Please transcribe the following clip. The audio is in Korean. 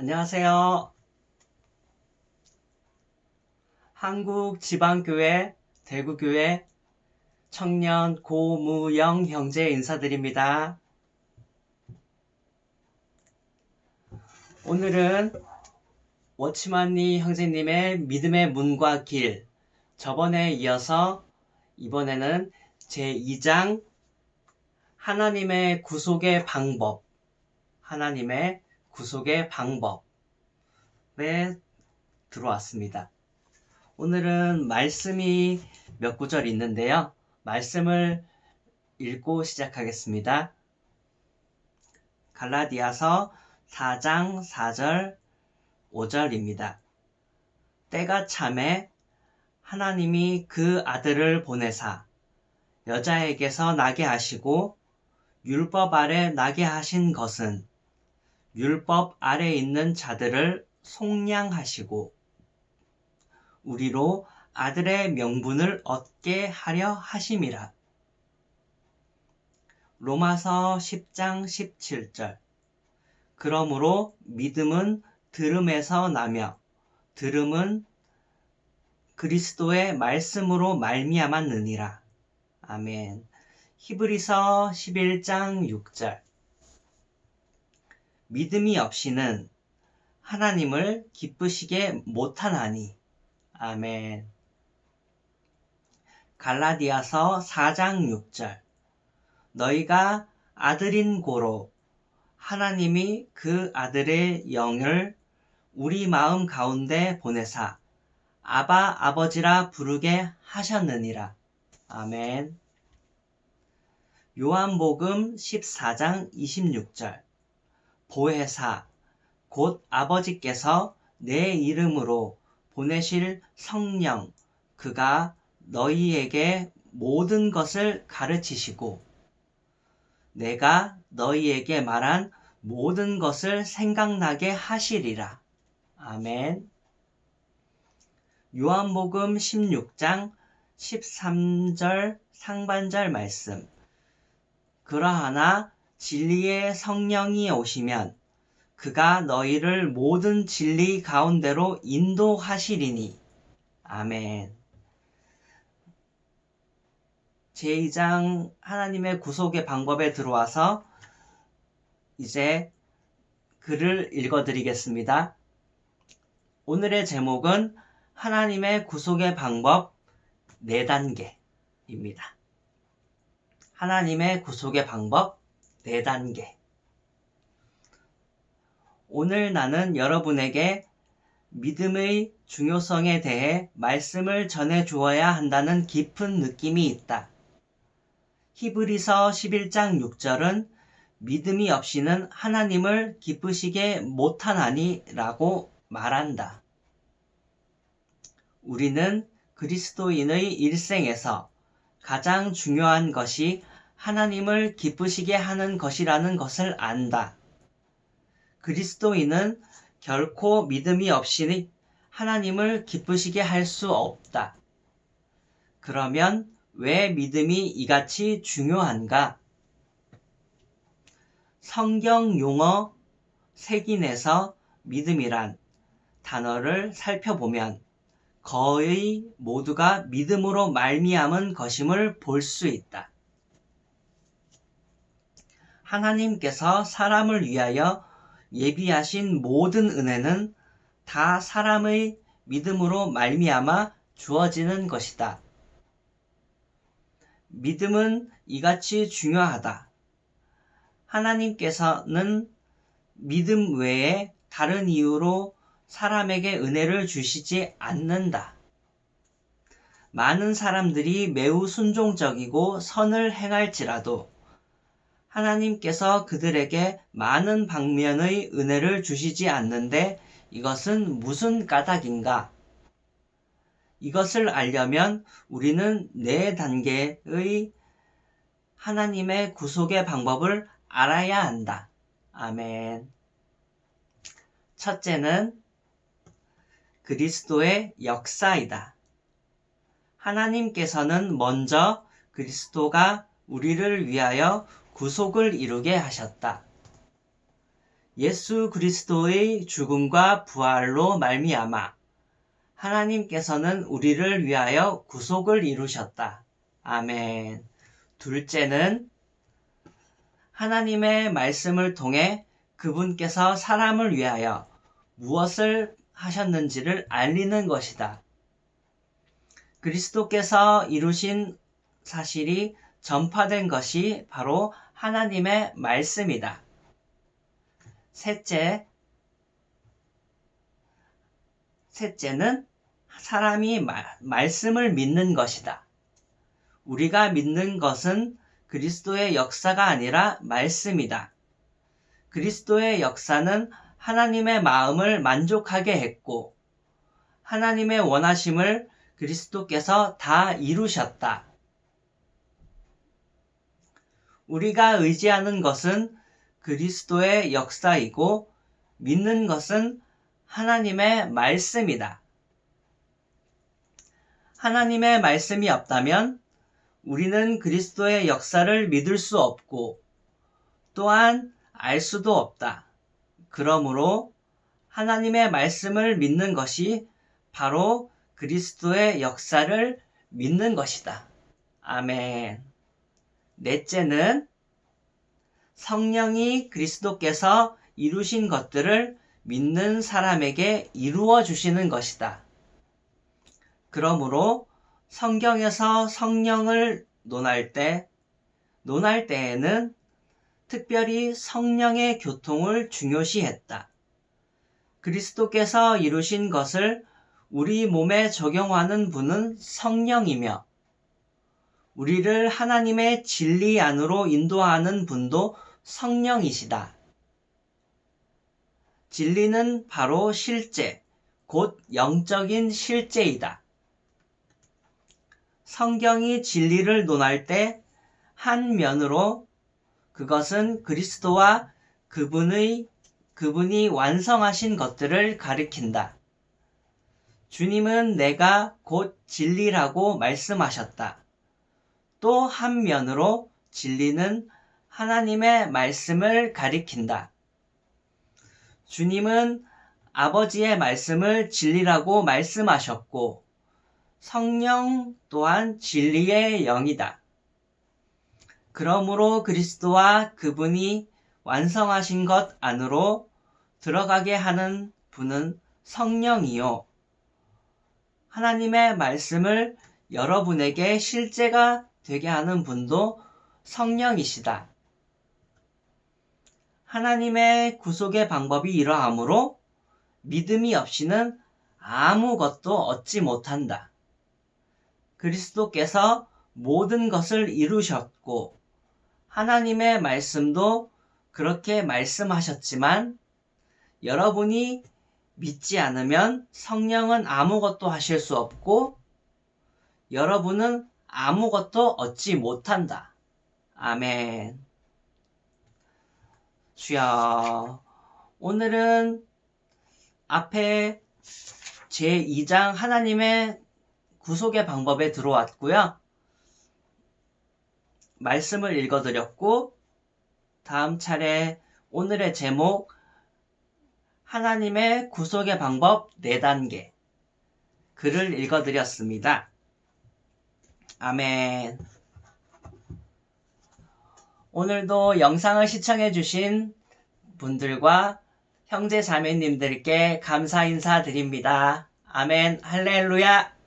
안녕하세요. 한국지방교회 대구교회 청년 고무영 형제 인사드립니다. 오늘은 워치만니 형제님의 믿음의 문과 길 저번에 이어서 이번에는 제2장 하나님의 구속의 방법 하나님의 구속의 방법에 들어왔습니다. 오늘은 말씀이 몇 구절 있는데요. 말씀을 읽고 시작하겠습니다. 갈라디아서 4장 4절 5절입니다. 때가 참에 하나님이 그 아들을 보내사 여자에게서 나게 하시고 율법 아래 나게 하신 것은 율법 아래 있는 자들을 속량하시고 우리로 아들의 명분을 얻게 하려 하심이라. 로마서 10장 17절 그러므로 믿음은 들음에서 나며 들음은 그리스도의 말씀으로 말미암았느니라. 아멘. 히브리서 11장 6절 믿음이 없이는 하나님을 기쁘시게 못하나니. 아멘. 갈라디아서 4장 6절 너희가 아들인 고로 하나님이 그 아들의 영을 우리 마음 가운데 보내사 아바 아버지라 부르게 하셨느니라. 아멘. 요한복음 14장 26절 보혜사 곧 아버지께서 내 이름으로 보내실 성령 그가 너희에게 모든 것을 가르치시고 내가 너희에게 말한 모든 것을 생각나게 하시리라. 아멘. 요한복음 16장 13절 상반절 말씀. 그러하나 진리의 성령이 오시면 그가 너희를 모든 진리 가운데로 인도하시리니. 아멘. 제2장 하나님의 구속의 방법에 들어와서 이제 글을 읽어드리겠습니다. 오늘의 제목은 하나님의 구속의 방법 4단계입니다. 하나님의 구속의 방법 4단계. 오늘 나는 여러분에게 믿음의 중요성에 대해 말씀을 전해 주어야 한다는 깊은 느낌이 있다. 히브리서 11장 6절은 믿음이 없이는 하나님을 기쁘시게 못하나니 라고 말한다. 우리는 그리스도인의 일생에서 가장 중요한 것이 하나님을 기쁘시게 하는 것이라는 것을 안다. 그리스도인은 결코 믿음이 없이 하나님을 기쁘시게 할 수 없다. 그러면 왜 믿음이 이같이 중요한가? 성경 용어 색인에서 믿음이란 단어를 살펴보면 거의 모두가 믿음으로 말미암은 것임을 볼 수 있다. 하나님께서 사람을 위하여 예비하신 모든 은혜는 다 사람의 믿음으로 말미암아 주어지는 것이다. 믿음은 이같이 중요하다. 하나님께서는 믿음 외에 다른 이유로 사람에게 은혜를 주시지 않는다. 많은 사람들이 매우 순종적이고 선을 행할지라도 하나님께서 그들에게 많은 방면의 은혜를 주시지 않는데 이것은 무슨 까닭인가? 이것을 알려면 우리는 네 단계의 하나님의 구속의 방법을 알아야 한다. 아멘. 첫째는 그리스도의 역사이다. 하나님께서는 먼저 그리스도가 우리를 위하여 구속을 이루게 하셨다. 예수 그리스도의 죽음과 부활로 말미암아 하나님께서는 우리를 위하여 구속을 이루셨다. 아멘. 둘째는 하나님의 말씀을 통해 그분께서 사람을 위하여 무엇을 하셨는지를 알리는 것이다. 그리스도께서 이루신 사실이 전파된 것이 바로 하나님의 말씀이다. 셋째, 셋째는 사람이 마, 말씀을 믿는 것이다. 우리가 믿는 것은 그리스도의 역사가 아니라 말씀이다. 그리스도의 역사는 하나님의 마음을 만족하게 했고, 하나님의 원하심을 그리스도께서 다 이루셨다. 우리가 의지하는 것은 그리스도의 역사이고, 믿는 것은 하나님의 말씀이다. 하나님의 말씀이 없다면 우리는 그리스도의 역사를 믿을 수 없고 또한 알 수도 없다. 그러므로 하나님의 말씀을 믿는 것이 바로 그리스도의 역사를 믿는 것이다. 아멘. 넷째는 성령이 그리스도께서 이루신 것들을 믿는 사람에게 이루어 주시는 것이다. 그러므로 성경에서 성령을 논할 때, 논할 때에는 특별히 성령의 교통을 중요시했다. 그리스도께서 이루신 것을 우리 몸에 적용하는 분은 성령이며, 우리를 하나님의 진리 안으로 인도하는 분도 성령이시다. 진리는 바로 실제, 곧 영적인 실제이다. 성경이 진리를 논할 때 한 면으로 그것은 그리스도와 그분의 그분이 완성하신 것들을 가리킨다. 주님은 내가 곧 진리라고 말씀하셨다. 또 한 면으로 진리는 하나님의 말씀을 가리킨다. 주님은 아버지의 말씀을 진리라고 말씀하셨고, 성령 또한 진리의 영이다. 그러므로 그리스도와 그분이 완성하신 것 안으로 들어가게 하는 분은 성령이요. 하나님의 말씀을 여러분에게 실제가 되게 하는 분도 성령이시다. 하나님의 구속의 방법이 이러하므로 믿음이 없이는 아무것도 얻지 못한다. 그리스도께서 모든 것을 이루셨고 하나님의 말씀도 그렇게 말씀하셨지만 여러분이 믿지 않으면 성령은 아무것도 하실 수 없고 여러분은 아무것도 얻지 못한다. 아멘. 주여, 오늘은 앞에 제2장 하나님의 구속의 방법에 들어왔고요. 말씀을 읽어드렸고, 다음 차례 오늘의 제목, 하나님의 구속의 방법 4단계. 글을 읽어드렸습니다. 아멘. 오늘도 영상을 시청해주신 분들과 형제 자매님들께 감사 인사드립니다. 아멘. 할렐루야.